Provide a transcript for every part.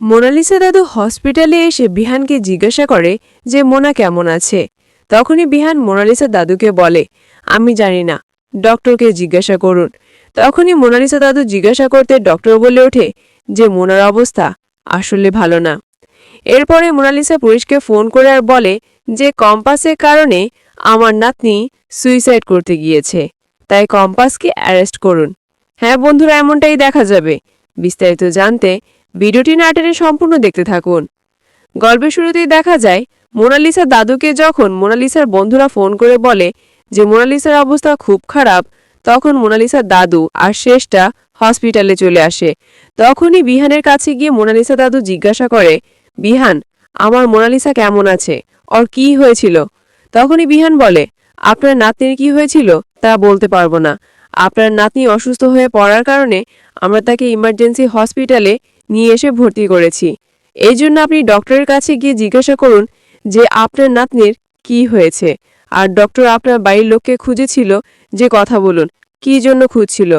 Mona Lisa দাদু হসপিটালে এসে বিহানকে জিজ্ঞাসা করে যে, মোনা কেমন আছে? তখনই বিহান মোনালিসা দাদুকে বলে, আমি জানি না, ডক্টরকে জিজ্ঞাসা করুন। তখনই মোনালিসা দাদু জিজ্ঞাসা করতে ডক্টর বলে ওঠে যে, মোনার অবস্থা আসলে ভালো না। এরপরে মোনালিসা পুলিশকে ফোন করে আর বলে যে, কম্পাসের কারণে আমার নাতনি সুইসাইড করতে গিয়েছে, তাই কম্পাসকে অ্যারেস্ট করুন। হ্যাঁ বন্ধুরা, এমনটাই দেখা যাবে। বিস্তারিত জানতে ভিডিওটি না টেনে সম্পূর্ণ দেখতে থাকুন। গল্পের শুরুতেই দেখা যায় মোনালিসার দাদুকে যখন মোনালিসার বন্ধুরা ফোন করে বলে যে মোনালিসার অবস্থা খুব খারাপ, তখন মোনালিসার দাদু আর শেষটা হসপিটালে চলে আসে। তখনই বিহানের কাছে গিয়ে মোনালিসা দাদু জিজ্ঞাসা করে, বিহান, আমার মোনালিসা কেমন আছে? ওর কি হয়েছিল? তখনই বিহান বলে, আপনার নাতনির কি হয়েছিল তা বলতে পারব না। আপনার নাতনি অসুস্থ হয়ে পড়ার কারণে আমরা তাকে ইমার্জেন্সি হসপিটালে নিয়ে এসে ভর্তি করেছি। এই জন্য আপনি ডক্টরের কাছে গিয়ে জিজ্ঞাসা করুন যে আপনার নাতনির কি হয়েছে। আর ডক্টর আপনার বাড়ির লোককে খুঁজেছিল যে কথা বলুন, কি জন্য খুঁজছিল।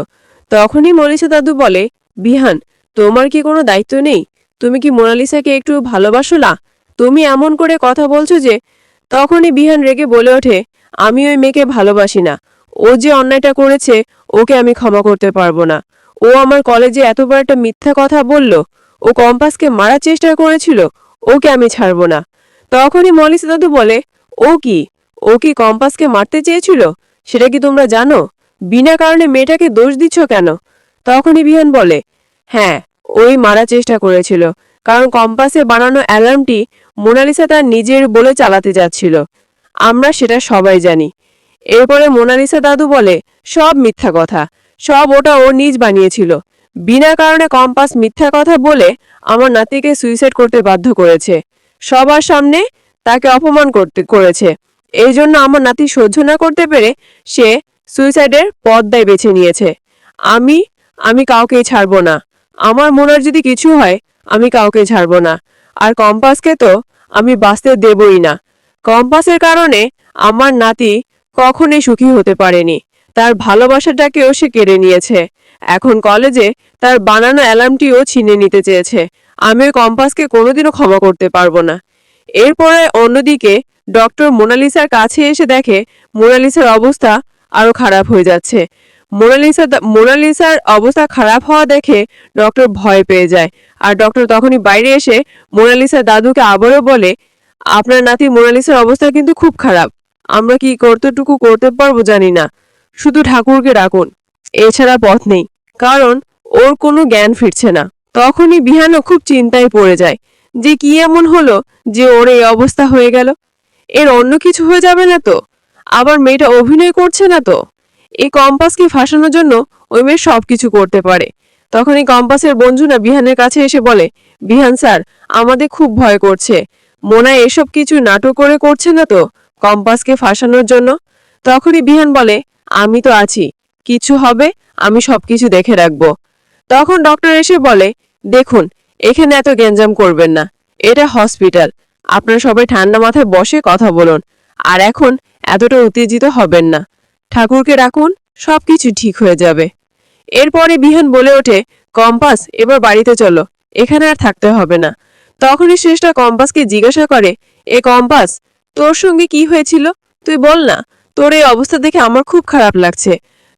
তখনই মনীষা দাদু বলে, বিহান, তোমার কি কোনো দায়িত্ব নেই? তুমি কি মোনালিসাকে একটু ভালোবাসো না? তুমি এমন করে কথা বলছো যে, তখনই বিহান রেগে বলে ওঠে, আমি ওই মেয়েকে ভালোবাসি না। ও যে অন্যায়টা করেছে, ওকে আমি ক্ষমা করতে পারব না। ও আমার কলেজে এত বড় একটা মিথ্যা কথা বলল। ও কম্পাসকে মারার চেষ্টা করেছিল। ওকে আমি ছাড়বো না। তখনই মলিসা দাদু বলে, ও কি? ও কি কম্পাসকে মারতে চেয়েছিল? সেটা কি তোমরা জানো? বিনা কারণে মেয়েটাকে দোষ দিচ্ছ কেন? তখনই বিহান বলে হ্যাঁ ওই মারার চেষ্টা করেছিল। কারণ কম্পাসে বানানো অ্যালার্মটি মোনালিসা তার নিজের বলে চালাতে যাচ্ছিল। আমরা সেটা সবাই জানি। এরপরে মোনালিসা দাদু বলে, সব মিথ্যা কথা। সব ওটা ও নিজ বানিয়েছিল। বিনা কারণে কম্পাস মিথ্যা কথা বলে আমার নাতিকে সুইসাইড করতে বাধ্য করেছে। সবার সামনে তাকে অপমান করতে, করেছে। এই জন্য আমার নাতি সহ্য না করতে পেরে সে সুইসাইডের পদ্মায় বেছে নিয়েছে। আমি আমি কাউকেই ছাড়বো না। আমার মনের যদি কিছু হয়, আমি কাউকে ছাড়বো না। আর কম্পাসকে তো আমি বাঁচতে দেবই না। কম্পাসের কারণে আমার নাতি কখনোই সুখী হতে পারেনি। তার ভালোবাসাটাকেও সে কেড়ে নিয়েছে। এখন কলেজে তার বানানো অ্যালার্মটিও ছিনে নিতে চেয়েছে। আমি কম্পাসকে কোনোদিনও ক্ষমা করতে পারব না। এরপরে অন্যদিকে ডক্টর মোনালিসার কাছে এসে দেখে মোনালিসার অবস্থা আরও খারাপ হয়ে যাচ্ছে। মোনালিসা মোনালিসার অবস্থা খারাপ হওয়া দেখে ডক্টর ভয় পেয়ে যায়। আর ডক্টর তখনই বাইরে এসে মোনালিসার দাদুকে আবারও বলে, আপনার নাতি মোনালিসার অবস্থা কিন্তু খুব খারাপ। আমরা কি কতটুকু করতে পারব জানি না। শুধু ঠাকুরকে ডাকুন, এছাড়া পথ নেই, কারণ ওর কোনো জ্ঞান ফিরছে না। তখনই বিহানও খুব চিন্তায় পড়ে যায়, যে কি এমন হলো যে ওর এই অবস্থা হয়ে গেল? এর অন্য কিছু হয়ে যাবে না তো? আবার মেয়েটা অভিনয় করছে না তো? এই কম্পাসকে ফাঁসানোর জন্য ওই মেয়ে সব কিছু করতে পারে। তখন এই কম্পাসের বন্ধুরা বিহানের কাছে এসে বলে, বিহান স্যার, আমাদের খুব ভয় করছে। মোনা এসব কিছু নাটক করে করছে না তো কম্পাসকে ফাঁসানোর জন্য? তখনই বিহান বলে আমি তো আছি। কিছু হবে, আমি সবকিছু দেখে রাখব। তখন ডক্টর এসে বলে, দেখুন, এখানে এত গ্যাঞ্জাম করবেন না। এটা হসপিটাল। আপনারা সবাই ঠান্ডা মাথায় বসে কথা বলুন। আর এখন এতটা উত্তেজিত হবেন না। ঠাকুরকে রাখুন সব কিছু ঠিক হয়ে যাবে। এরপরে বিহান বলে ওঠে, কম্পাস, এবার বাড়িতে চলো। এখানে আর থাকতে হবে না। তখনই শেষটা কম্পাসকে জিজ্ঞাসা করে, এ কম্পাস, তোর সঙ্গে কি হয়েছিল? তুই বল না। তোর এই অবস্থা দেখে আমার খুব খারাপ লাগছে।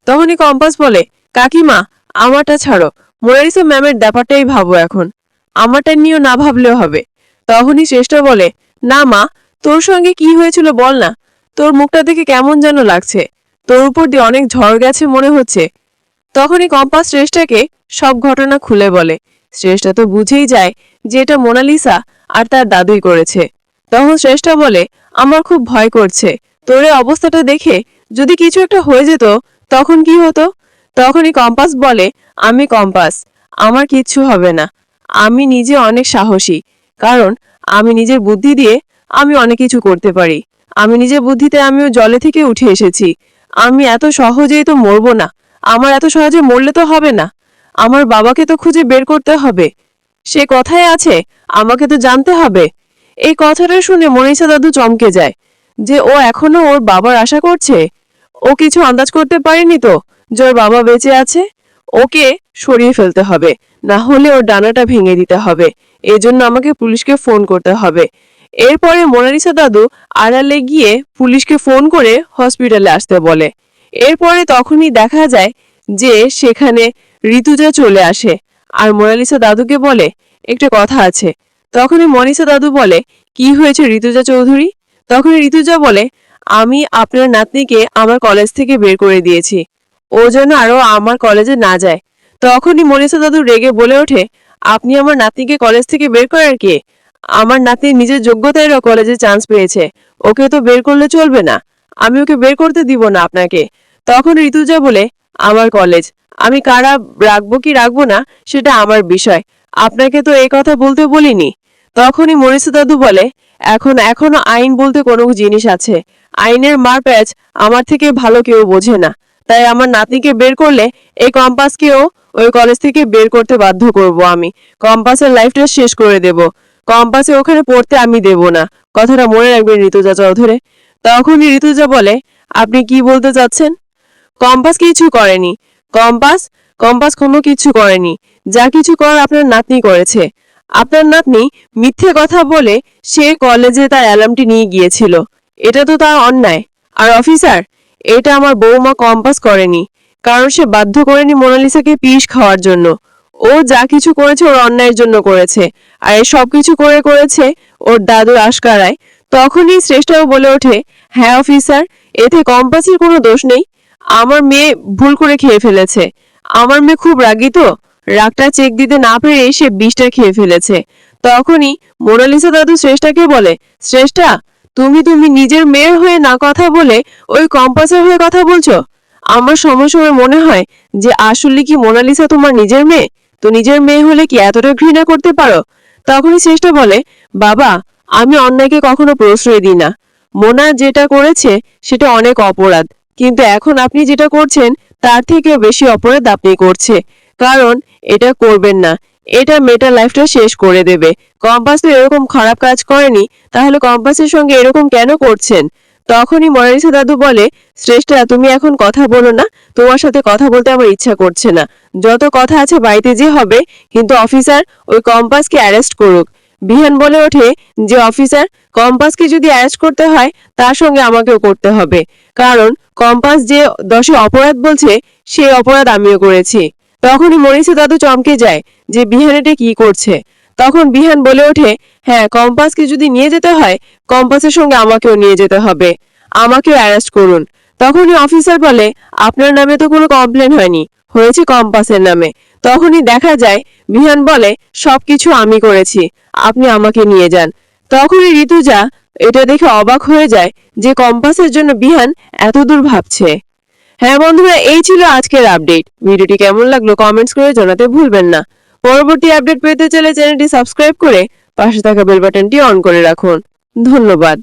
তখনই কম্পাস বলে, কাকিমা, আমারটা ছাড়ো। মোনালিসা ম্যামের ব্যাপারটাই ভাবো এখন। আমারটা নিয়েও না ভাবলেও হবে তখনই শ্রেষ্ঠ বলে, না মা, তোর সঙ্গে কি হয়েছিল বল না। তোর মুখটা দেখে কেমন যেন লাগছে। তোর উপর দিয়ে অনেক ঝড় গেছে মনে হচ্ছে তখনই কম্পাস শ্রেষ্ঠাকে সব ঘটনা খুলে বলে। শ্রেষ্ঠা তো বুঝেই যায় যে এটা মোনালিসা আর তার দাদুই করেছে। তখন শ্রেষ্ঠা বলে, আমার খুব ভয় করছে। তোর অবস্থাটা দেখে যদি কিছু একটা হয়ে যেত, তখন কি হতো? তখনই কম্পাস বলে, আমি কম্পাস, আমার কিচ্ছু হবে না। আমি নিজে অনেক সাহসী, কারণ আমি নিজের বুদ্ধি দিয়ে আমি অনেক কিছু করতে পারি। আমি নিজের বুদ্ধিতে আমিও জলে থেকে উঠে এসেছি। আমি এত সহজেই তো মরবো না। আমার এত সহজে মরলে তো হবে না। আমার বাবাকে তো খুঁজে বের করতে হবে। সে কথায় আছে, আমাকে তো জানতে হবে। এই কথাটা শুনে মনীষা দাদু চমকে যায়। যে ও এখনও ওর বাবার আশা করছে? ও কিছু আন্দাজ করতে পারেনি তো? যে ওর বাবা বেঁচে আছে? ওকে সরিয়ে ফেলতে হবে। না হলে ওর ডানাটা ভেঙে দিতে হবে। এজন্য আমাকে পুলিশকে ফোন করতে হবে। এরপরে মোনালিসা দাদু আড়ালে গিয়ে পুলিশকে ফোন করে হসপিটালে আসতে বলে। এরপরে তখনই দেখা যায় যে সেখানে ঋতুজা চলে আসে আর মোনালিসা দাদুকে বলে, একটা কথা আছে। তখনই মনিসা দাদু বলে, কি হয়েছে ঋতুজা চৌধুরী? তখনই ঋতুজা বলে, আমি আপনার নাতনিকে আমার কলেজ থেকে বের করে দিয়েছি। ও যেন আরও আমার কলেজে না যায়। তখনই মনীষা দাদু রেগে বলে ওঠে, আপনি আমার নাতনিকে কলেজ থেকে বের করার কে? আমার নাতনি নিজের যোগ্যতায় কলেজে চান্স পেয়েছে। ওকে তো বের করলে চলবে না। আমি ওকে বের করতে দিব না আপনাকে। তখন ঋতুজা বলে, আমার কলেজ, আমি কারা রাখব কি রাখব না, সেটা আমার বিষয়। আপনাকে তো এই কথা বলতে বলিনি। তখনই মনীষা দাদু বলে এখন, এখনও আইন বলতে কোনো জিনিস আছে। আইনের মার প্যাচ আমার থেকে ভালো কেউ বোঝে না। তাই আমার নাতনিকে বের করলে এই কম্পাসকেও ওই কলেজ থেকে বের করতে বাধ্য করব আমি। কম্পাসের লাইফটা শেষ করে দেব। কম্পাসে ওখানে পড়তে আমি দেব না। কথাটা মনে রাখবেন ঋতুজা চৌধুরী। তখনই ঋতুজা বলে, আপনি কি বলতে চাচ্ছেন? কম্পাস কিছু করেনি। কম্পাস? কম্পাস কোনো কিছু করেনি। যা কিছু করার আপনার নাতনি করেছে। আপনার নাতনি মিথ্যে কথা বলে সে কলেজে তার অ্যালার্মটি নিয়ে গিয়েছিল। এটা তো তার অন্যায়। আর অফিসার এটা আমার বৌমা কম্পাস করেনি, কারণ সে বাধ্য করেনি মোনালিসাকে পিস খাওয়ার জন্য। ও যা কিছু করেছে ওর অন্যায়ের জন্য করেছে, আর এই সব কিছু করে করেছে ওর দাদুর আশকারায়। তখনই শ্রেষ্ঠাও বলে ওঠে হ্যাঁ অফিসার এতে কম্পাসের কোনো দোষ নেই। আমার মেয়ে ভুল করে খেয়ে ফেলেছে। আমার মেয়ে খুব রাগী তো রাগটা চেক দিতে না পেরে সে বিষটা খেয়ে ফেলেছে। তখনই মোনালিসা দাদু শ্রেষ্ঠাকে বলে, শ্রেষ্ঠা, তুমি তুমি নিজের মেয়ের হয়ে না কথা বলে ওই কম্পাসের হয়ে কথা বলছো? আমার সময় সময় মনে হয় যে আসলে কি মোনালিসা তোমার নিজের মেয়ে? তো নিজের মেয়ে হলে কি এতটা ঘৃণা করতে পারো? তখনই শ্রেষ্ঠা বলে, বাবা, আমি অন্যায়কে কখনো প্রশ্রয় দিই না। মোনা যেটা করেছে সেটা অনেক অপরাধ। কিন্তু এখন আপনি যেটা করছেন, তার থেকেও বেশি অপরাধ আপনি করছে। কারণ এটা করবেন না। এটা মেয়েটার লাইফটা শেষ করে দেবে। কম্পাস তো এরকম খারাপ কাজ করেনি, তাহলে কম্পাসের সঙ্গে এরকম কেন করছেন? তখনই মনালিসা দাদু বলে, শ্রেষ্ঠা, তুমি এখন কথা বলো না। তোমার সাথে কথা বলতে আমার ইচ্ছা করছে না। যত কথা আছে বাড়িতে যে হবে, কিন্তু অফিসার ওই কম্পাসকে অ্যারেস্ট করুক। বিহান বলে ওঠে, যে অফিসার কম্পাসকে যদি অ্যারেস্ট করতে হয়, তার সঙ্গে আমাকেও করতে হবে। কারণ কম্পাস যে দশে অপরাধ বলছে, সেই অপরাধ আমিও করেছি। তখনই মনীষা দাদু চমকে যায় যে বিহান এটা কি করছে? তখন বিহান বলে ওঠে হ্যাঁ কম্পাসকে যদি নিয়ে যেতে হয়, কম্পাসের সঙ্গে আমাকেও নিয়ে যেতে হবে। আমাকেও অ্যারেস্ট করুন। তখনই অফিসার বলে, আপনার নামে তো কোনো কমপ্লেন হয়নি। হয়েছে কম্পাসের নামে। তখনই দেখা যায়, বিহান বলে, সবকিছু আমি করেছি। আপনি আমাকে নিয়ে যান। তখনই ঋতুজা এটা দেখে অবাক হয়ে যায় যে, কম্পাসের জন্য বিহান এতদূর ভাবছে। হ্যাঁ বন্ধুরা, এই ছিল আজকের আপডেট ভিডিওটি কেমন লাগল কমেন্টস করে জানাতে ভুলবেন না। পরবর্তী আপডেট পেতে চাইলে চ্যানেলটি সাবস্ক্রাইব করে পাশে থাকা বেল বাটনটি অন করে রাখুন। ধন্যবাদ।